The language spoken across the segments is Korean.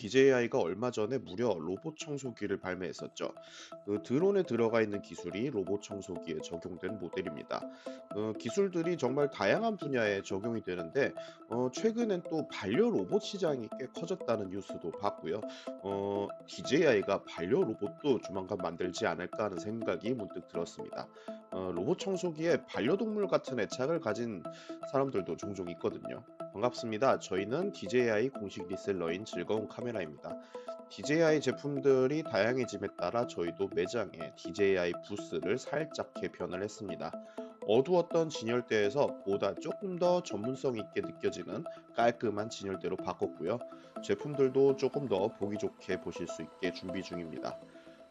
DJI가 얼마 전에 무려 로봇 청소기를 발매했었죠. 그 드론에 들어가 있는 기술이 로봇 청소기에 적용된 모델입니다. 어, 기술들이 정말 다양한 분야에 적용이 되는데 어, 최근엔 또 반려 로봇 시장이 꽤 커졌다는 뉴스도 봤고요. 어, DJI가 반려 로봇도 조만간 만들지 않을까 하는 생각이 문득 들었습니다. 어, 로봇 청소기에 반려동물 같은 애착을 가진 사람들도 종종 있거든요. 반갑습니다. 저희는 DJI 공식 리셀러인 즐거운 카메라입니다. DJI 제품들이 다양해짐에 따라 저희도 매장에 DJI 부스를 살짝 개편을 했습니다. 어두웠던 진열대에서 보다 조금 더 전문성 있게 느껴지는 깔끔한 진열대로 바꿨고요. 제품들도 조금 더 보기 좋게 보실 수 있게 준비 중입니다.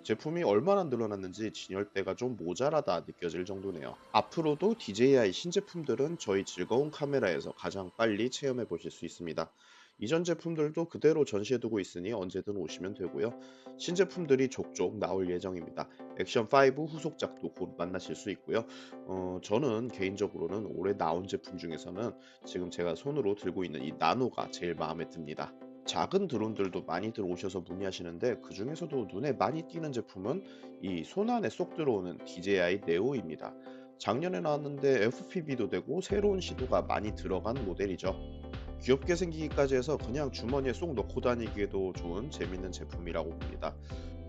제품이 얼마나 늘어났는지 진열대가 좀 모자라다 느껴질 정도네요. 앞으로도 DJI 신제품들은 저희 즐거운 카메라에서 가장 빨리 체험해 보실 수 있습니다. 이전 제품들도 그대로 전시해두고 있으니 언제든 오시면 되고요. 신제품들이 족족 나올 예정입니다. 액션5 후속작도 곧 만나실 수 있고요. 어, 저는 개인적으로는 올해 나온 제품 중에서는 지금 제가 손으로 들고 있는 이 나노가 제일 마음에 듭니다. 작은 드론들도 많이들 오셔서 문의하시는데 그 중에서도 눈에 많이 띄는 제품은 이 손 안에 쏙 들어오는 DJI 네오입니다. 작년에 나왔는데 FPV도 되고 새로운 시도가 많이 들어간 모델이죠. 귀엽게 생기기까지 해서 그냥 주머니에 쏙 넣고 다니기에도 좋은 재밌는 제품이라고 봅니다.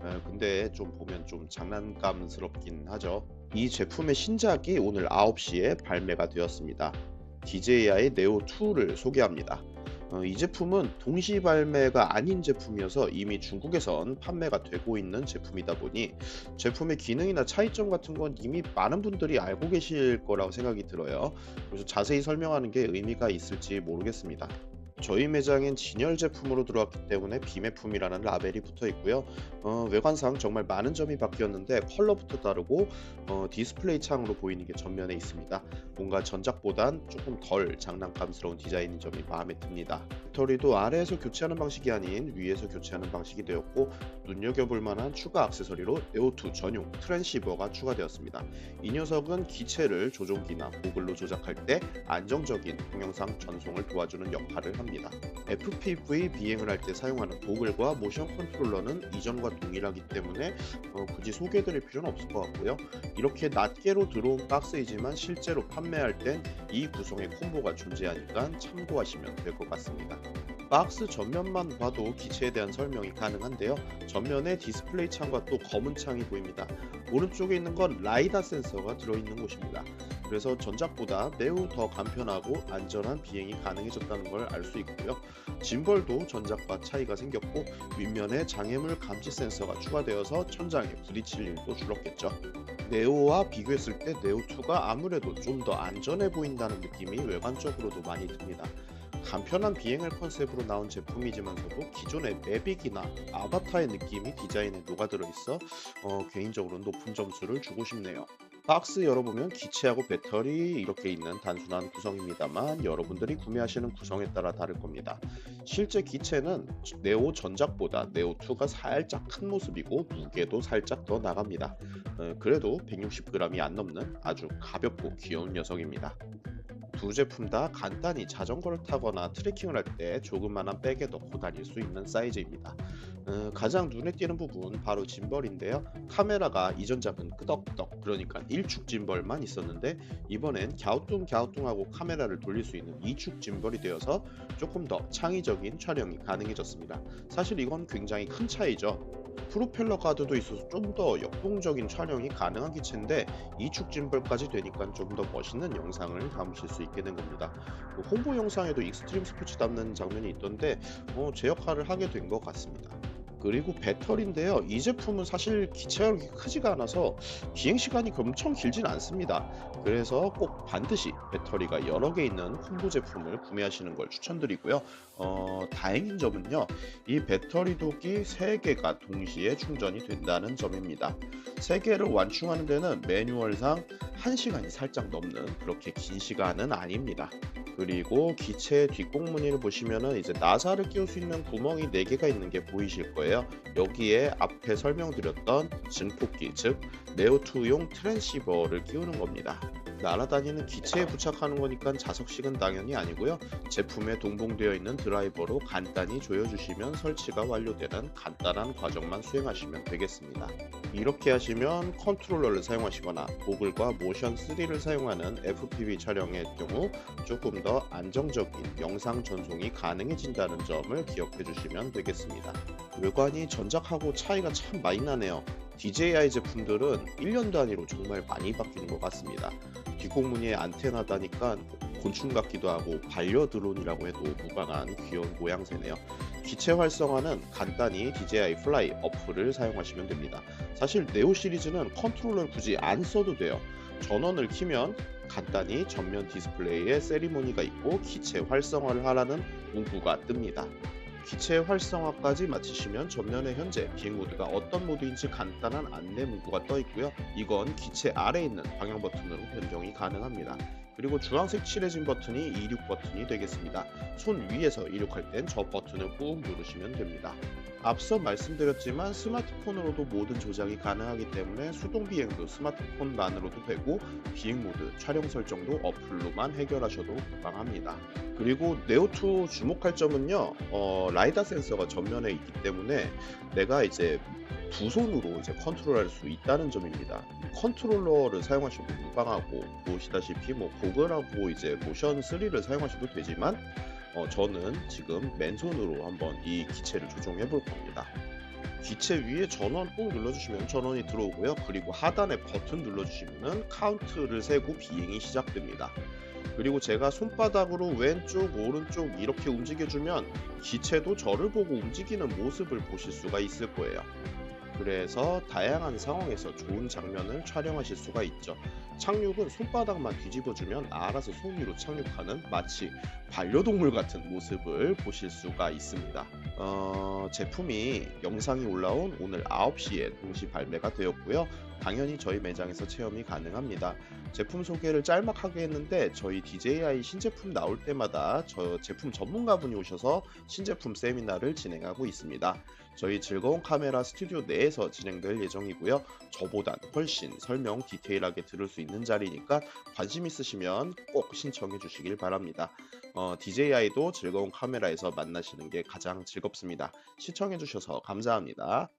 에, 근데 좀 보면 좀 장난감스럽긴 하죠. 이 제품의 신작이 오늘 9시에 발매가 되었습니다. DJI 네오 2를 소개합니다. 어, 이 제품은 동시 발매가 아닌 제품이어서 이미 중국에선 판매가 되고 있는 제품이다 보니 제품의 기능이나 차이점 같은 건 이미 많은 분들이 알고 계실 거라고 생각이 들어요. 그래서 자세히 설명하는 게 의미가 있을지 모르겠습니다. 저희 매장엔 진열 제품으로 들어왔기 때문에 비매품이라는 라벨이 붙어 있고요. 어, 외관상 정말 많은 점이 바뀌었는데 컬러부터 다르고 어, 디스플레이 창으로 보이는 게 전면에 있습니다. 뭔가 전작보단 조금 덜 장난감스러운 디자인인 점이 마음에 듭니다. 배터리도 아래에서 교체하는 방식이 아닌 위에서 교체하는 방식이 되었고 눈여겨볼 만한 추가 액세서리로 네오2 전용 트랜시버가 추가되었습니다. 이 녀석은 기체를 조종기나 고글로 조작할 때 안정적인 동영상 전송을 도와주는 역할을 합니다. 합니다. FPV 비행을 할 때 사용하는 도글과 모션 컨트롤러는 이전과 동일하기 때문에 어, 굳이 소개해드릴 필요는 없을 것 같고요. 이렇게 낱개로 들어온 박스이지만 실제로 판매할 땐 이 구성의 콤보가 존재하니까 참고하시면 될 것 같습니다. 박스 전면만 봐도 기체에 대한 설명이 가능한데요. 전면에 디스플레이 창과 또 검은 창이 보입니다. 오른쪽에 있는 건 라이다 센서가 들어있는 곳입니다. 그래서 전작보다 매우 더 간편하고 안전한 비행이 가능해졌다는 걸 알 수 있고요. 짐벌도 전작과 차이가 생겼고 윗면에 장애물 감지 센서가 추가되어서 천장에 부딪힐 일도 줄었겠죠. 네오와 비교했을 때 네오2가 아무래도 좀 더 안전해 보인다는 느낌이 외관적으로도 많이 듭니다. 간편한 비행을 컨셉으로 나온 제품이지만서도 기존의 매빅이나 아바타의 느낌이 디자인에 녹아들어 있어 어, 개인적으로 높은 점수를 주고 싶네요. 박스 열어보면 기체하고 배터리 이렇게 있는 단순한 구성입니다만 여러분들이 구매하시는 구성에 따라 다를 겁니다. 실제 기체는 네오 전작보다 네오2가 살짝 큰 모습이고 무게도 살짝 더 나갑니다. 어, 그래도 160g이 안 넘는 아주 가볍고 귀여운 녀석입니다. 두 제품 다 간단히 자전거를 타거나 트레킹을 할 때 조그만한 백에 넣고 다닐 수 있는 사이즈입니다. 어, 가장 눈에 띄는 부분 바로 짐벌인데요. 카메라가 이전 작은 끄덕끄덕 그러니까 1축 짐벌만 있었는데 이번엔 갸우뚱 갸우뚱하고 카메라를 돌릴 수 있는 2축 짐벌이 되어서 조금 더 창의적인 촬영이 가능해졌습니다. 사실 이건 굉장히 큰 차이죠. 프로펠러 가드도 있어서 좀 더 역동적인 촬영이 가능한 기체인데 이축 짐벌까지 되니까 좀 더 멋있는 영상을 담으실 수 있게 된 겁니다. 그 홍보 영상에도 익스트림 스포츠 담는 장면이 있던데 어, 제 역할을 하게 된 것 같습니다. 그리고 배터리인데요. 이 제품은 사실 기체력이 크지가 않아서 비행 시간이 엄청 길진 않습니다. 그래서 꼭 반드시 배터리가 여러 개 있는 콤보 제품을 구매하시는 걸 추천드리고요. 어, 다행인 점은요. 이 배터리 독이 3개가 동시에 충전이 된다는 점입니다. 3개를 완충하는 데는 매뉴얼상 1시간이 살짝 넘는 그렇게 긴 시간은 아닙니다. 그리고 기체 뒷공무늬를 보시면은 이제 나사를 끼울 수 있는 구멍이 4개가 있는 게 보이실 거예요. 여기에 앞에 설명드렸던 증폭기, 즉 네오2용 트랜시버를 끼우는 겁니다. 날아다니는 기체에 부착하는 거니까 자석식은 당연히 아니고요. 제품에 동봉되어 있는 드라이버로 간단히 조여주시면 설치가 완료되는 간단한 과정만 수행하시면 되겠습니다. 이렇게 하시면 컨트롤러를 사용하시거나 고글과 모션 3를 사용하는 FPV 촬영의 경우 조금 더 안정적인 영상 전송이 가능해진다는 점을 기억해 주시면 되겠습니다. 외관이 전작하고 차이가 참 많이 나네요. DJI 제품들은 1년 단위로 정말 많이 바뀌는 것 같습니다. 뒷공무니에 안테나 다니까 곤충 같기도 하고 반려 드론이라고 해도 무방한 귀여운 모양새네요. 기체 활성화는 간단히 DJI 플라이 어플을 사용하시면 됩니다. 사실 네오 시리즈는 컨트롤러를 굳이 안 써도 돼요. 전원을 키면 간단히 전면 디스플레이에 세리머니가 있고 기체 활성화를 하라는 문구가 뜹니다. 기체 활성화까지 마치시면 전면에 현재 비행 모드가 어떤 모드인지 간단한 안내 문구가 떠 있고요. 이건 기체 아래에 있는 방향 버튼으로 변경이 가능합니다. 그리고 주황색 칠해진 버튼이 이륙 버튼이 되겠습니다. 손 위에서 이륙할 땐 저 버튼을 꾹 누르시면 됩니다. 앞서 말씀드렸지만 스마트폰으로도 모든 조작이 가능하기 때문에 수동 비행도 스마트폰만으로도 되고 비행 모드, 촬영 설정도 어플로만 해결하셔도 무방합니다. 그리고 네오2 주목할 점은요, 어, 라이다 센서가 전면에 있기 때문에 내가 이제 두 손으로 이제 컨트롤할 수 있다는 점입니다. 컨트롤러를 사용하셔도 무방하고 보시다시피 뭐 고글하고 이제 모션 3를 사용하셔도 되지만 어, 저는 지금 맨손으로 한번 이 기체를 조종해 볼 겁니다. 기체 위에 전원 꾹 눌러주시면 전원이 들어오고요. 그리고 하단에 버튼 눌러주시면 카운트를 세고 비행이 시작됩니다. 그리고 제가 손바닥으로 왼쪽, 오른쪽 이렇게 움직여주면 기체도 저를 보고 움직이는 모습을 보실 수가 있을 거예요. 그래서 다양한 상황에서 좋은 장면을 촬영하실 수가 있죠. 착륙은 손바닥만 뒤집어주면 알아서 손 위로 착륙하는 마치 반려동물 같은 모습을 보실 수가 있습니다. 어, 제품이 영상이 올라온 오늘 9시에 동시 발매가 되었고요. 당연히 저희 매장에서 체험이 가능합니다. 제품 소개를 짤막하게 했는데 저희 DJI 신제품 나올 때마다 저 제품 전문가분이 오셔서 신제품 세미나를 진행하고 있습니다. 저희 즐거운 카메라 스튜디오 내에서 진행될 예정이고요. 저보단 훨씬 설명 디테일하게 들을 수 있는 자리니까 관심 있으시면 꼭 신청해 주시길 바랍니다. 어, DJI도 즐거운 카메라에서 만나시는 게 가장 즐겁습니다. 시청해 주셔서 감사합니다.